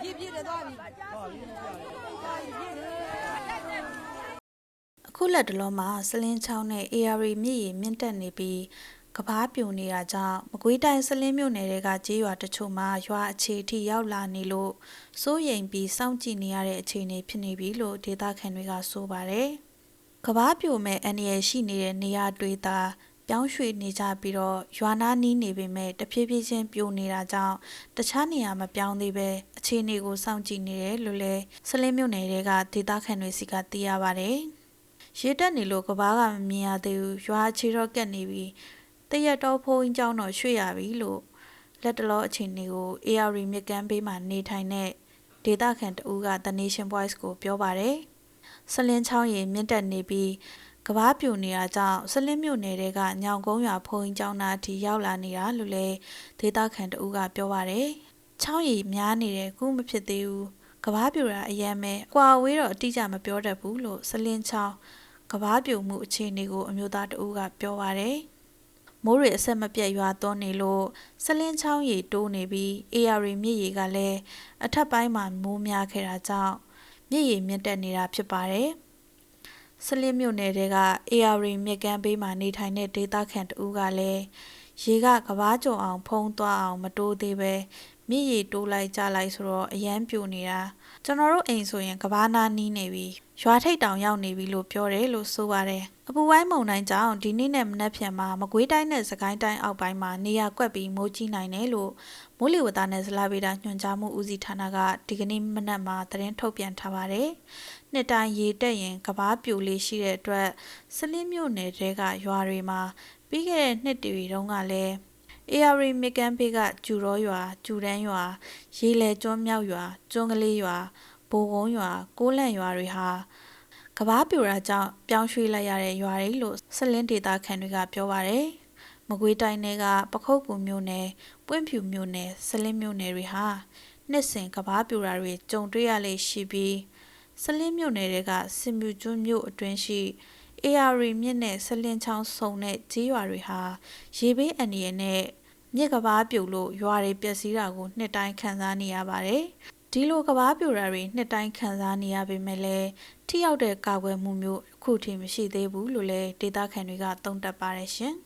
ပြည့်ပြည့်တယ်သွားပြီသွားပြီပြည့်တယ်အခုလက်တလုံးမှာစလင်းချောင်းနဲ့ AR မြစ်ရည်မြင့်တက်နေပြီးကဘာပြိုနေတာကြောင့်မကွေးတိုင်းစလင်းမြို့နယ်တွေကကြေးရွာတချို့မှာရွာအခြေအထိရောက်လာနေလို့စိုးရိမ်ပြီးစောင့်ကြည့်နေရတဲ့အခြေအနေဖြစ်နေပြီလို့ဒေသခံတွေကဆိုပါတယ်။ကဘာပြိုမဲ့အန္တရာယ်ရှိနေတဲ့နေရာတွေသာ ပြောင်းရွှေ့နေကြပြီးတော့ရွာနာနီးနေပေမဲ့တဖြည်းဖြည်းချင်းပြိုနေတာကြောင့်တခြားနေရာမပြောင်းသေးပဲအခြေအနေကိုစောင့်ကြည့်နေတယ်လို့လည်းစလင်းမြို့နယ်တွေကဒေသခံတွေစီကသိရပါတယ်။ရေတက်နေလို့ကဘာကမမြင်ရသေးဘူးရွာချီတော့ကက်နေပြီတရက်တော့ဖုန်းကြောင်းတော့ရွှေ့ရပြီလို့လက်တလောအချိန်တွေကို AR မြကန်းဘေးမှာနေထိုင်တဲ့ဒေတာခန်တူက The Nation Voice ကိုပြောပါတယ်ဆလင်းချောင်းရင်မြင့်တက်နေပြီး ကဘာပြိုနေတာကြောင့်ဆလင်းမြို့နယ်တွေကညောင်ကုန်းရွာဖုန်းကြောင်းသားအထိရောက်လာနေတာလို့လည်းဒေတာခန်တူကပြောပါတယ်ချောင်းရည်များနေတယ်ခုမဖြစ်သေးဘူးကဘာပြိုတာအရင်ပဲကွာဝေးတော့အတိအကျမပြောတတ်ဘူးလို့ဆလင်းချောင်းကဘာပြုံမှုအခြေအနေကိုအမျိုးသားတဦးကပြောပါရယ်မိုးတွေအဆက်မပြတ်ရွာသွန်းနေလို့စလင်းချောင်းရီတိုးနေပြီး AR မြစ်ရီကလည်းအထက်ပိုင်းမှာမိုးများခဲ့တာကြောင့်မြစ်ရီမြင့်တက်နေတာဖြစ်ပါတယ် စလင်းမြို့နယ်တွေက AR မြစ်ကမ်းဘေးမှာနေထိုင်တဲ့ဒေသခံတဦးကလည်းရေကကဘာကြုံအောင် ဖုံးသွားအောင် မတိုးသေးပဲ မြစ်ရီတိုးလိုက်ကြလိုက်ဆိုတော့အရန်ပြိုနေတာကျွန်တော်တို့အိမ်ဆိုရင်ကဘာနာနီးနေပြီရွာထိပ်တောင်ရောက်နေပြီလို့ပြောတယ်လို့ဆိုပါတယ်အပူဝိုင်းမုန်တိုင်းကြောင့်ဒီနေ့နဲ့မနက်ဖြန်မှာမကွေးတိုင်းနဲ့စကိုင်းတိုင်းအောက်ပိုင်းမှာနေရာကွက်ပြီးမိုးကြီးနိုင်တယ်လို့မိုးလေဝသနဲ့ဇလဗေဒညွှန်ကြားမှုဦးစီးဌာနကဒီကနေ့မနက်မှာသတင်းထုတ်ပြန်ထားပါတယ်နှစ်တိုင်းရေတက်ရင်ကဘာပြိုလေးရှိတဲ့အတွက်စလင်းမြို့နယ်တဲကရွာတွေမှာပြီးခဲ့တဲ့နှစ်တွေတုန်းကလည်း AR မီကန်ဘေးကကျူရောရွာကျူတန်းရွာရေလေကျွန်းမြောက်ရွာကျွန်းကလေးရွာဘိုကုန်းရွာကိုးလန့်ရွာတွေဟာကဘာပြိုတာကြောင့်ပြောင်းရွှေ့လိုက်ရတဲ့ရွာတွေလို့စလင်းဒေတာခန်တွေကပြောပါတယ်မကွေးတိုင်းတွေကပခုတ်ကူမြို့နယ်ပွင့်ဖြူမြို့နယ်စလင်းမြို့နယ်တွေဟာနှစ်စဉ်ကဘာပြိုတာတွေကြုံတွေ့ရလေရှိပြီးစလင်းမြို့နယ်တွေကစင်မြူကျွန်းမြို့အတွင်းရှိ AR မြစ်နဲ့ဆလင်းချောင်းစုံတဲ့ကြေးရွာတွေဟာရေဘေးအန္တရာယ်နဲ့မြစ်ကဘာပြုတ်လို့ရွာတွေပျက်စီးတာကိုနှစ်တိုင်းခံစားနေရပါတယ်။ဒီလိုကဘာပြိုတာတွေနှစ်တိုင်းခံစားနေရပေမဲ့လည်းထိရောက်တဲ့ကာကွယ်မှုမျိုးအခုထိမရှိသေးဘူးလို့လည်းဒေသခံတွေကသုံးသပ်ပါတယ်ရှင်။